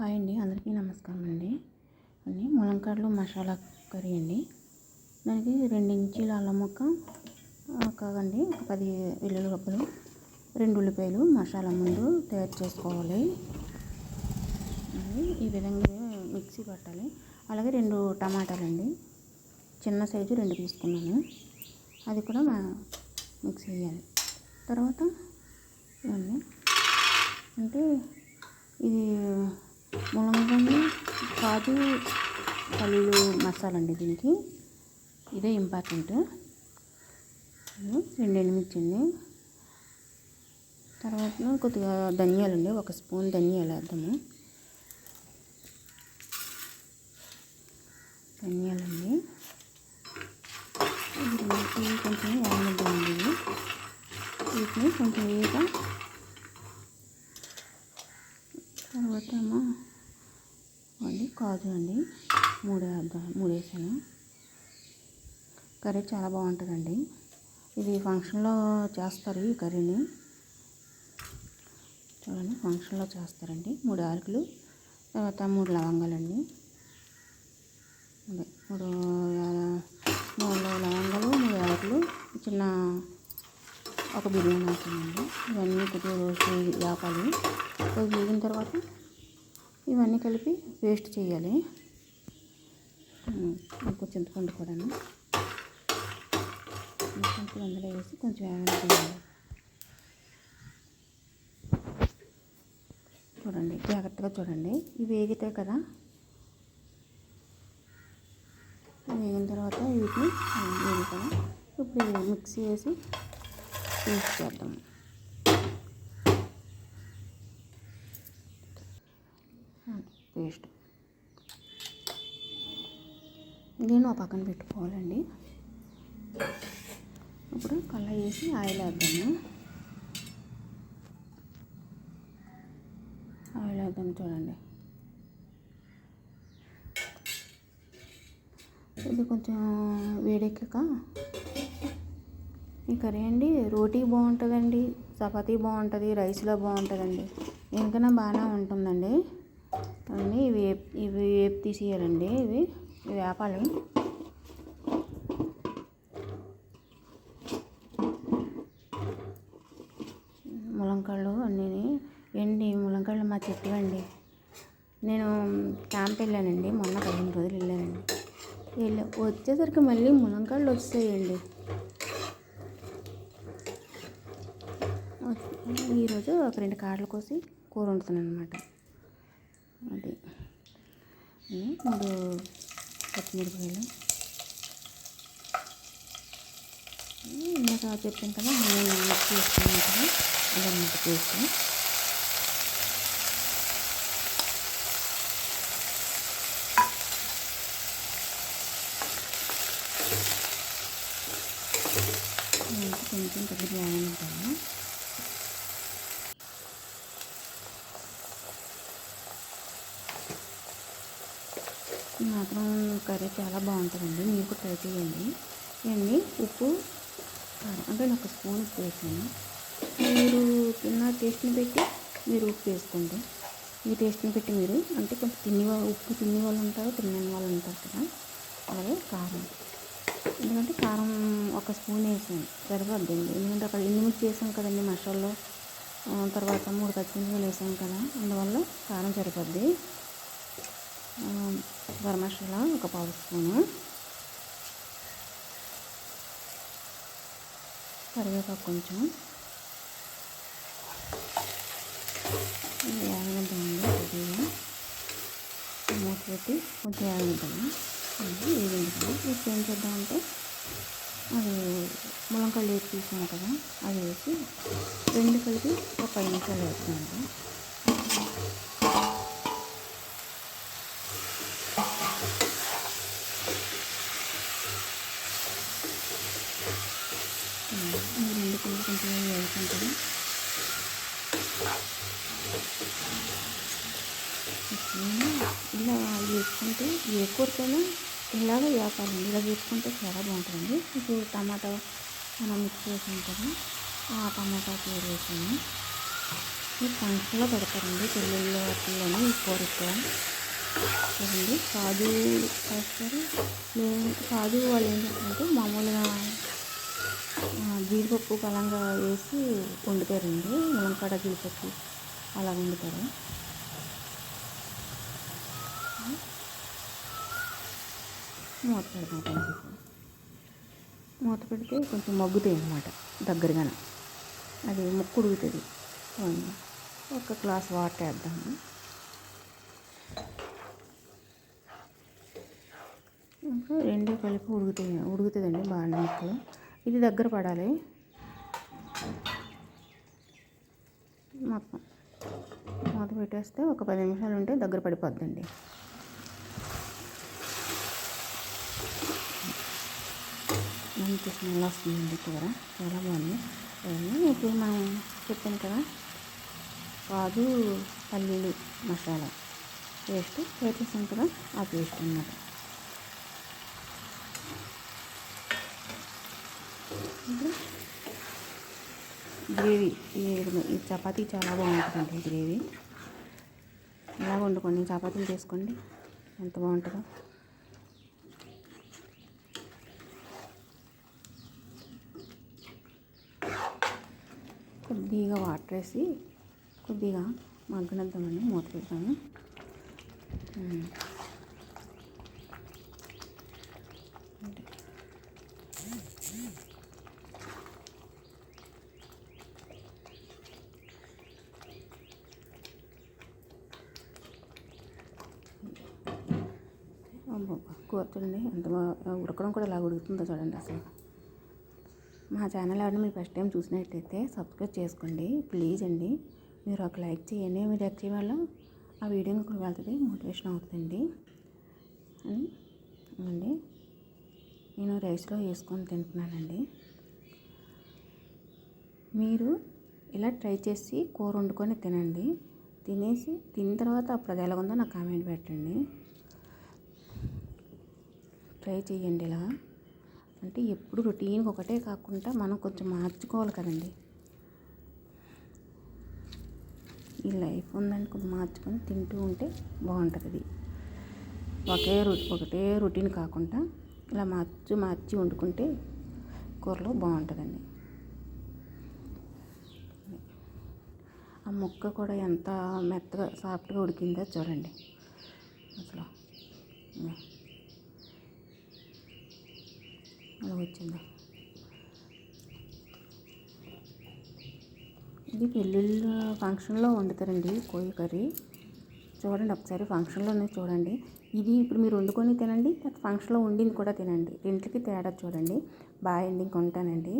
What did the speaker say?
Hi అండి అందరికీ నమస్కారం అండి. అండి ములంకాడలు మసాలా కర్రీ అండి. దానికి రెండు ఇంచీల అల్లం ముక్క కాదండి ఒక పది వెల్లుల్లి గబ్బలు రెండు ఉల్లిపాయలు మసాలా ముందు తయారు చేసుకోవాలి. ఈ విధంగా మిక్సీ పట్టాలి. అలాగే రెండు టమాటాలు అండి. చిన్న సైజు రెండు తీసుకున్నాను. అది కూడా మా మిక్సీ వేయాలి తర్వాత ఇవన్నీ అంటే ఇది కాజు పల్లీలు మసాలా అండి దీనికి. ఇదే ఇంపార్టెంట్. రెండు ఎండుమిర్చి తర్వాత కొద్దిగా ధనియాలు అండి ఒక స్పూన్ ధనియాలు వేద్దాము ధనియాలండి ఇది కొంచెం వేగనిద్దామండి వీటిని కొంచెం వేగా తర్వాత ఏమో అది కాజు అండి. మూడు వేద్దాం మూడు వేసాను. కర్రీ చాలా బాగుంటుందండి. ఇది ఫంక్షన్లో చేస్తారు ఈ కర్రీని. చూడండి ఫంక్షన్లో చేస్తారండి. మూడు ఆరుకులు తర్వాత మూడు లవంగాలండి. అదే మూడు మూడు లవంగాలు మూడు ఆరుకులు చిన్న ఒక బిర్యానీ అవుతుందండి ఇవన్నీ కొద్దిగా రోజు వేపాలి. కొద్దిగా వేగిన తర్వాత ఇవన్నీ కలిపి పేస్ట్ చేయాలి. ఎక్కువ చింతపండు కూడాను. చింతపండు అందులో వేసి కొంచెం యాడ్ చేయాలి. చూడండి జాగ్రత్తగా చూడండి. ఇవి వేగితే కదా వేగిన తర్వాత వీటిని వేగుతాము ఇప్పుడు మిక్సీ వేసి పేస్ట్ చేద్దాం. పేస్ట్ నేను ఆ పక్కన పెట్టుకోవాలండి. ఇప్పుడు కళ్ళ వేసి ఆయిల్ వేద్దాము. ఆయిల్ వేద్దాం చూడండి. ఇది కొంచెం వేడెక్కక ఈ కర్రీ అండి రోటీ బాగుంటుందండి చపాతీ బాగుంటుంది రైస్లో బాగుంటుందండి. ఎందుకన్నా బాగానే ఉంటుందండి. అన్నీ ఇవి ఇవి వేపు తీసేయాలండి ఇవి ఇవి వేపాలి ములంకాళ్ళు అన్నీ ఎండి ములంకాళ్ళు మా చెట్టు అండి. నేను క్యాంప్ వెళ్ళానండి మొన్న పదిహేను రోజులు వెళ్ళానండి. వెళ్ళా వచ్చేసరికి మళ్ళీ ములంకాళ్ళు వచ్చేయండి ఈరోజు ఒక రెండు కాడలు కోసి కూర వండుతున్నాను అనమాట అది. మూడు పచ్చిమిరపకాయలు. ఇందాక చెప్పాను కదా నేను మిక్స్ చేసుకున్నాను కదా అదన్నమాట పేస్ట్ కొంచెం కొద్దిగా వేగనిద్దాము మాత్రం కర్రీ చాలా బాగుంటుందండి. మీరు కూడా ట్రై చేయండి. ఇవన్నీ ఉప్పు కారం. అంటే నేను ఒక స్పూన్ ఉప్పు వేసాను. మీరు తిన్న టేస్ట్ని పెట్టి మీరు ఉప్పు వేసుకోండి. మీ టేస్ట్ని పెట్టి మీరు అంటే కొంచెం తిని ఉప్పు తినే వాళ్ళు ఉంటారు తినని వాళ్ళు ఉంటారు కదా. అలాగే కారం. ఎందుకంటే కారం ఒక స్పూన్ వేసాను. సరిపోద్దండి. ఎందుకంటే అక్కడ ఎండుమిర్చి వేసాం కదండి మసాల్లో. తర్వాత మూడు పచ్చిమిరపకాయలు వేసాం కదా. అందువల్ల కారం సరిపోద్ది. గరం మసాలా ఒక పావు స్పూను. కరివేపాకు కొంచెం. వేగనిద్దామండి కొద్దిగా. మూత పెట్టి కొంచెం వేగనిద్దాము వేగింది ఇప్పుడు ఏం చేద్దామంటే అది ములంకాయలు వేసి తీసాం కదా అది వేసి రెండు కలిపి ఒక పది నిమిషాలు వేస్తామండి రెండు కొంచెం వేడుకుంటుంది ఇలా వేసుకుంటే ఏ కూరకైనా ఇలాగ వేపాలండి ఇలా వేసుకుంటే చాలా బాగుంటుందండి ఇప్పుడు టమాటా మనం మిక్స్ చేసాం కదా ఆ టమాటా కూర వేసాము ఈ ఫంక్షన్లో పెడతారండి పెళ్ళిళ్ళ వాటిల్లోనే ఈ కూర ఎక్కువ చూడండి కాజు వేస్తారు కాజు వాళ్ళు ఏం చేస్తారంటే మామూలుగా జీడిపప్పు బలంగా వేసి వండుతారండి. ములంకాడ జీడిపప్పు అలా వండుతారు. మూత పెడతాం మూత పెడితే కొంచెం మగ్గుతాయి అన్నమాట దగ్గరగానే. అది ముక్కు ఉడుగుతుంది ఒక గ్లాస్ వాటర్ వేద్దాము. ఇంకా రెండు కలిపి ఉడుగుతాయి ఉడుకుతుందండి బాగా ముక్కలు. ఇది దగ్గర పడాలి. మొత్తం మూత పెట్టేస్తే ఒక పది నిమిషాలు ఉంటే దగ్గర పడిపోద్దండి. మంచి స్మెల్ వస్తుందండి కూర? చాలా బాగుంది. ఇప్పుడు మనం చెప్పాను కదా కాజు పల్లీలు మసాలా పేస్ట్ వేసేసాం కదా ఆ పేస్ట్ అన్నమాట. గ్రేవీ. ఈ చపాతీ చాలా బాగుంటుందండి గ్రేవీ. ఇలా వండుకోండి? చపాతీలు చేసుకోండి. ఎంత బాగుంటుందో. కొద్దిగా వాటర్ వేసి కొద్దిగా మగ్గనిద్దామని మూత పెడతాము కూర చూడండి ఎంత ఉడకడం కూడా ఇలా ఉడుకుతుందో చూడండి అసలు. మా ఛానల్ ఎవరైనా మీరు ఫస్ట్ టైం చూసినట్టయితే సబ్స్క్రైబ్ చేసుకోండి. ప్లీజ్ అండి. మీరు ఒక లైక్ చేయండి. మీరు లైక్ చేయడం వల్ల ఆ వీడియో మీకు వెళ్తుంది మోటివేషన్ అవుతుందండి. అని అండి నేను రైస్లో వేసుకొని తింటున్నానండి. మీరు ఇలా ట్రై చేసి కూర వండుకొని తినండి. తినేసి తిన్న తర్వాత అప్పుడు అది ఎలాగుందో ఉందో నాకు కామెంట్ పెట్టండి. ట్రై చేయండి ఇలా. అంటే ఎప్పుడు రొటీన్ ఒకటే కాకుండా మనం కొంచెం మార్చుకోవాలి కదండి. ఈ లైఫ్ ఉందని కొంచెం మార్చుకొని తింటూ ఉంటే బాగుంటుంది ఒకే రొ ఒకటే రొటీన్ కాకుండా ఇలా మార్చి మార్చి వండుకుంటే కూరలో బాగుంటుందండి. ఆ ముక్క కూడా ఎంత మెత్తగా సాఫ్ట్గా ఉడికిందో చూడండి. అసలు ఇదిగో. అలా వచ్చిందా ఇది పెళ్ళిళ్ళ ఫంక్షన్లో వండుతారండి కోయి కర్రీ. చూడండి ఒకసారి ఫంక్షన్లోనే చూడండి. ఇది ఇప్పుడు మీరు వండుకొని తినండి తర్వాత ఫంక్షన్లో వండింది కూడా తినండి. రెంట్లకి తేడా చూడండి. బాయ్ అండి ఇంకొంటానండి.